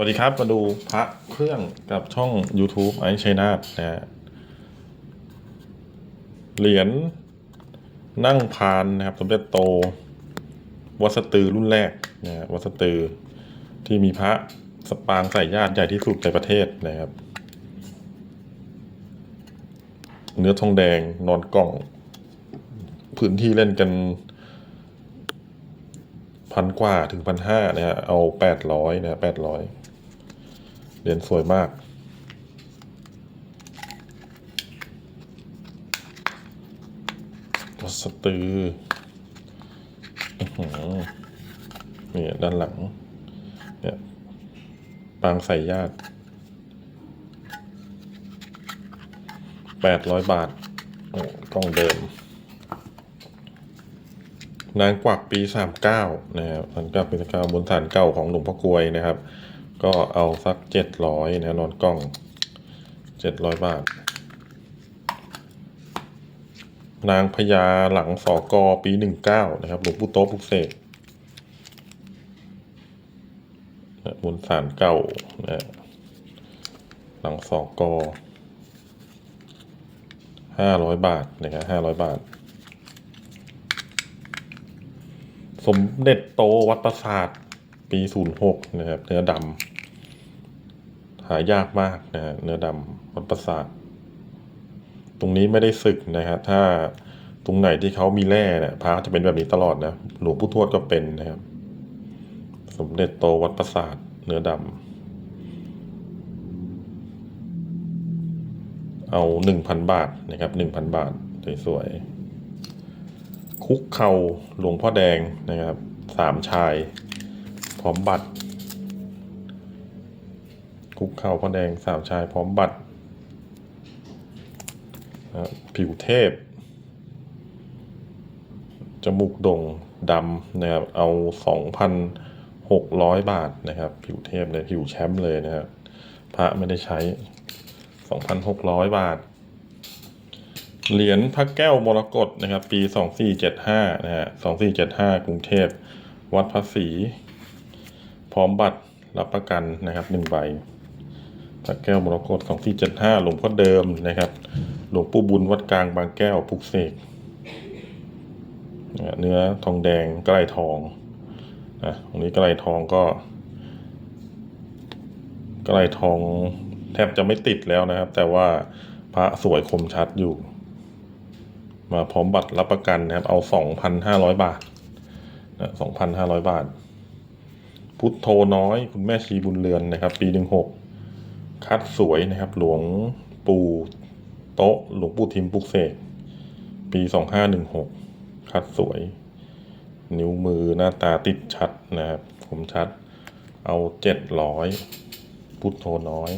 วัสดีครับ มาดูพระเครื่องกับช่อง YouTube ไอชัยนาทนะเหรียญนั่งพานนะครับสมเด็จโต วัสตือรุ่นแรกนะวัสตือที่มีพระสปางใส่ญาติใหญ่ที่สุดในประเทศนะครับ เนื้อทองแดงนอนกล่อง พื้นที่เล่นกันพันกว่าถึงพันห้านะฮะเอาแปดร้อยนะแปดร้อย เหรียญสวยมากวัดสตือนี่ด้านหลัง เนี่ย ปางใส่ญาติแปดร้อยบาท โอ้กล้องเดิม นางกวักปีสามเก้านะครับนางกวักปีสามเก้าบนฐานเก่าของหลวงพ่อกลวยนะครับ ก็เอาสักเจ็ดร้อยนะนอนกล้องเจ็ดร้อยบาท นางพญาหลังสอกอปีหนึ่งเก้านะครับหลวงปู่โต๊ะปุกเสกบนฐานเก่านะหลังสอกอห้าร้อยบาทนะครับห้าร้อยบาท สมเด็จโตวัดประสาท ปีศูนย์หกนะครับ เนื้อดำหายากมากนะฮะเนื้อดำวัดประสาท ตรงนี้ไม่ได้สึกนะครับถ้าตรงไหนที่เขามีแร่เนี่ยพระจะเป็นแบบนี้ตลอดนะหลวงปู่ทวดก็เป็นนะครับ สมเด็จโตวัดประสาทเนื้อดำเอาหนึ่งพันบาทนะครับหนึ่งพันบาทสวยๆคุกเข่าหลวงพ่อแดงนะครับสามชาย ร้อมบัตรคุกเข่าพ่อแดงสามชายพร้อมบัตรผิวเทพ จมูกด่งดำนะครับ เอาสองพันหกร้อยบาทนะครับ ผิวเทพเลยผิวแชมป์เลยนะครับ พระไม่ได้ใช้สองพันหกร้อยบาท เหรียญพระแก้วมรกตนะครับ ปีสองสี่เจ็ดห้านะฮะสองสี่เจ็ดห้ากรุงเทพ วัดภาษี พร้อมบัตรรับประกันนะครับหนึ่งใบพระแก้วมรกตสองสี่เจ็ดห้าหลวงพ่อเดิมนะครับ หลวงปู่บุญวัดกลางบางแก้วปุกเสกเนื้อทองแดงใกล้ทองอะตรงนี้ใกล้ทองก็ใกล้ทองแทบจะไม่ติดแล้วนะครับ แต่ว่าพระสวยคมชัดอยู่ มาพร้อมบัตรรับประกันนะครับ เอาสองพันห้าร้อยบาทนะสองพันห้าร้อยบาท พุทโธน้อย คุณแม่ชีบุญเรือนนะครับ ปีหนึ่งหกคัดสวยนะครับ หลวงปู่โต๊ะ หลวงปู่ทิมปุกเสกปีสองห้าหนึ่งหกคัดสวย นิ้วมือหน้าตาติดชัดนะครับคมชัด เอาเจ็ดร้อยพุทโธน้อย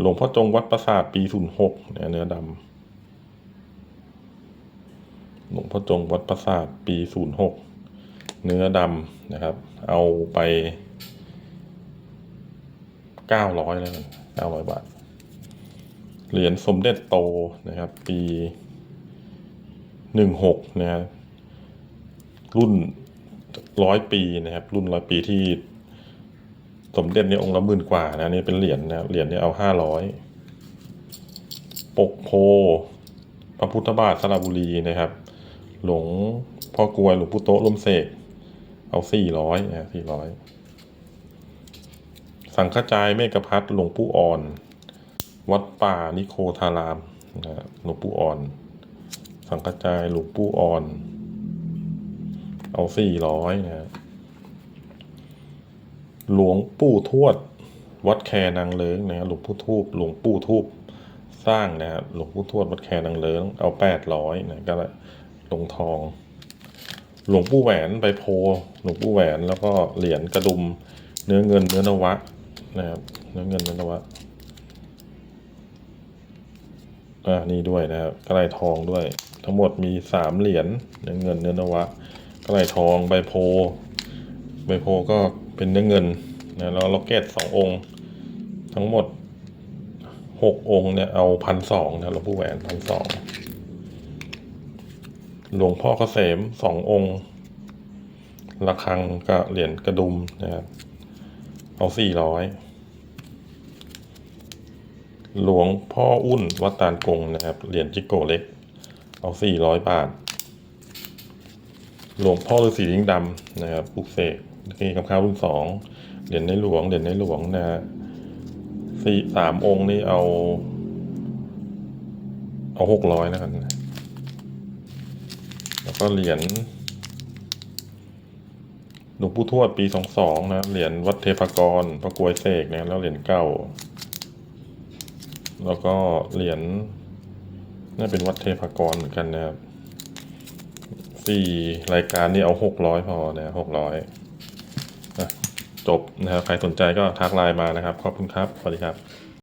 หลวงพ่อจงวัดประสาทปีศูนย์หกเนื้อดำหลวงพ่อจงวัดประสาทปีศูนย์หก เนื้อดำนะครับ เอาไปเก้าร้อยแล้วกันเก้าร้อยบาท เหรียญสมเด็จโตนะครับ ปีหนึ่งหกนะครับรุ่นร้อยปีนะครับ รุ่นร้อยปีที่สมเด็จเนี่ยองค์ละหมื่นกว่านะนี่เป็นเหรียญนะเหรียญเนี่ยเอาห้าร้อยปกโพพระพุทธบาทสระบุรีนะครับ หลวงพ่อกวยหลวงปู่โตะลมเสก เอาสี่ร้อยนะสี่ร้อยสังฆจายเมฆพัฒหลวงปู่อ่อน วัดป่านิโคธารามนะหลวงปู่อ่อน สังฆจายหลวงปู่อ่อน เอาสี่ร้อยนะหลวงปู่ทวด วัดแคนางเลิงนะหลวงปู่ทูบหลวงปู่ทูบสร้างนะครับหลวงปู่ทวดวัดแคนางเลิงเอาแปดร้อยนะก็ลงทอง หลวงปู่แหวนใบโพ หลวงปู่แหวนแล้วก็เหรียญกระดุม เนื้อเงินเนื้อนวะนะครับเนื้อเงินเนื้อนวะอ่านี่ด้วยนะครับกระไรทองด้วย ทั้งหมดมีสามเหรียญเนื้อเงินเนื้อนวะกระไรทองใบโพ ใบโพก็เป็นเนื้อเงินนะแล้วล็อกเก็ตสององค์ ทั้งหมดหกองค์เนี่ยเอาพันสองนะหลวงปู่แหวนพันสอง หลวงพ่อเกษมสององค์ระฆังก็เหรียญกระดุมนะครับ เอาสี่ร้อยหลวงพ่ออุ้นวัดตาลกงนะครับ เหรียญจิโกเล็ก เอาสี่ร้อยบาท หลวงพ่อฤาษีลิงดำนะครับปลุกเสกนี่กับข้าวรุ่นสองเหรียญในหลวงเหรียญในหลวงนะฮะสี่สามองค์นี่เอา เอาหกร้อยนะครับ แล้วก็เหรียญหลวงปู่ทวดปีสองสองนะ เหรียญวัดเทพกรพระกวยเสกนะแล้วเหรียญเก้า แล้วก็เหรียญน่าเป็นวัดเทพกรเหมือนกันนะครับสี่รายการนี่เอาหกร้อยพอนะหกร้อยจบนะครับใครสนใจก็ทักไลน์มานะครับ ขอบคุณครับ สวัสดีครับ